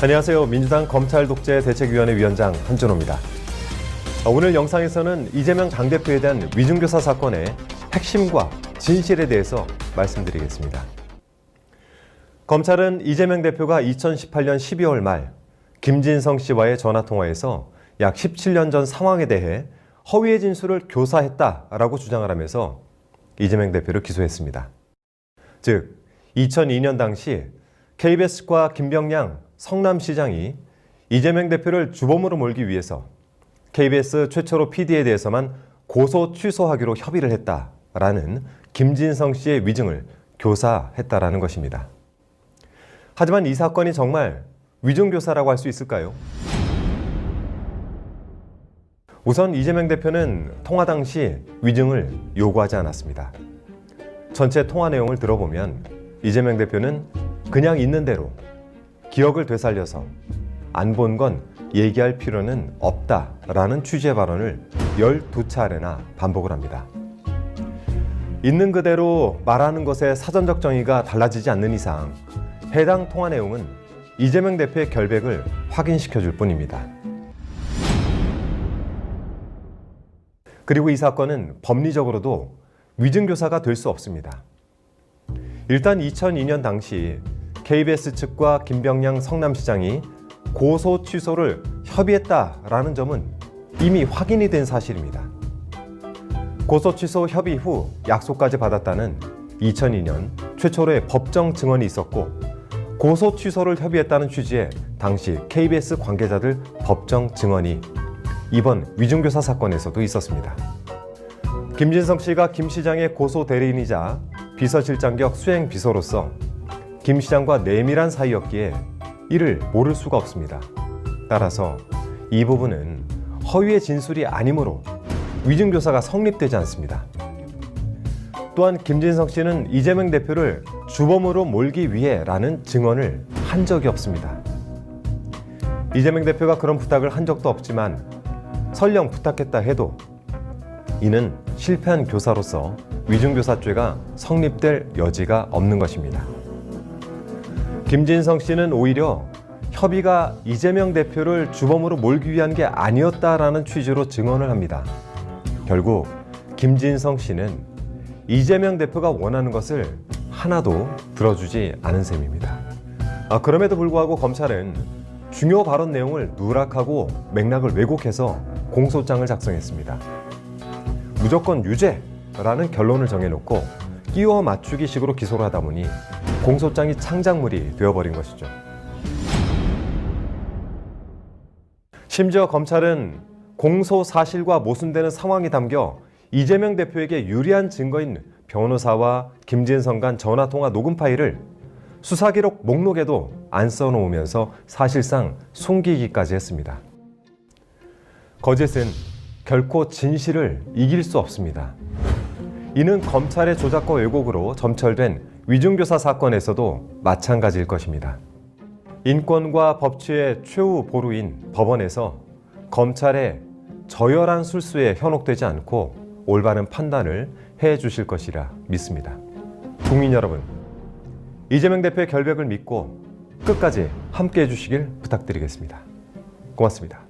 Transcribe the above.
안녕하세요. 민주당 검찰 독재 대책위원회 위원장 한준호입니다. 오늘 영상에서는 이재명 당 대표에 대한 위중교사 사건의 핵심과 진실에 대해서 말씀드리겠습니다. 검찰은 이재명 대표가 2018년 12월 말 김진성 씨와의 전화 통화에서 약 17년 전 상황에 대해 허위의 진술을 교사했다라고 주장을 하면서 이재명 대표를 기소했습니다. 즉, 2002년 당시 KBS과 김병량 성남시장이 이재명 대표를 주범으로 몰기 위해서 KBS 최초로 PD에 대해서만 고소 취소하기로 협의를 했다라는 김진성 씨의 위증을 교사했다라는 것입니다. 하지만 이 사건이 정말 위증교사라고 할 수 있을까요? 우선 이재명 대표는 통화 당시 위증을 요구하지 않았습니다. 전체 통화 내용을 들어보면 이재명 대표는 그냥 있는 대로 기억을 되살려서 안 본 건 얘기할 필요는 없다라는 취지의 발언을 12차례나 반복을 합니다. 있는 그대로 말하는 것에 사전적 정의가 달라지지 않는 이상 해당 통화 내용은 이재명 대표의 결백을 확인시켜 줄 뿐입니다. 그리고 이 사건은 법리적으로도 위증교사가 될 수 없습니다. 일단 2002년 당시 KBS 측과 김병량 성남시장이 고소 취소를 협의했다라는 점은 이미 확인이 된 사실입니다. 고소 취소 협의 후 약속까지 받았다는 2002년 최초로의 법정 증언이 있었고 고소 취소를 협의했다는 취지의 당시 KBS 관계자들 법정 증언이 이번 위중교사 사건에서도 있었습니다. 김진성 씨가 김 시장의 고소 대리인이자 비서실장 격 수행 비서로서 김 시장과 내밀한 사이였기에 이를 모를 수가 없습니다. 따라서 이 부분은 허위의 진술이 아니므로 위증교사가 성립되지 않습니다. 또한 김진성 씨는 이재명 대표를 주범으로 몰기 위해 라는 증언을 한 적이 없습니다. 이재명 대표가 그런 부탁을 한 적도 없지만 설령 부탁했다 해도 이는 실패한 교사로서 위중교사죄가 성립될 여지가 없는 것입니다. 김진성 씨는 오히려 협의가 이재명 대표를 주범으로 몰기 위한 게 아니었다라는 취지로 증언을 합니다. 결국 김진성 씨는 이재명 대표가 원하는 것을 하나도 들어주지 않은 셈입니다. 아, 그럼에도 불구하고 검찰은 중요 발언 내용을 누락하고 맥락을 왜곡해서 공소장을 작성했습니다. 무조건 유죄라는 결론을 정해놓고 끼워 맞추기 식으로 기소를 하다 보니 공소장이 창작물이 되어버린 것이죠. 심지어 검찰은 공소 사실과 모순되는 상황이 담겨 이재명 대표에게 유리한 증거인 변호사와 김진성 간 전화통화 녹음 파일을 수사기록 목록에도 안 써놓으면서 사실상 숨기기까지 했습니다. 거짓은 결코 진실을 이길 수 없습니다. 이는 검찰의 조작과 왜곡으로 점철된 위중교사 사건에서도 마찬가지일 것입니다. 인권과 법치의 최후 보루인 법원에서 검찰의 저열한 술수에 현혹되지 않고 올바른 판단을 해 주실 것이라 믿습니다. 국민 여러분, 이재명 대표의 결백을 믿고 끝까지 함께 해 주시길 부탁드리겠습니다. 고맙습니다.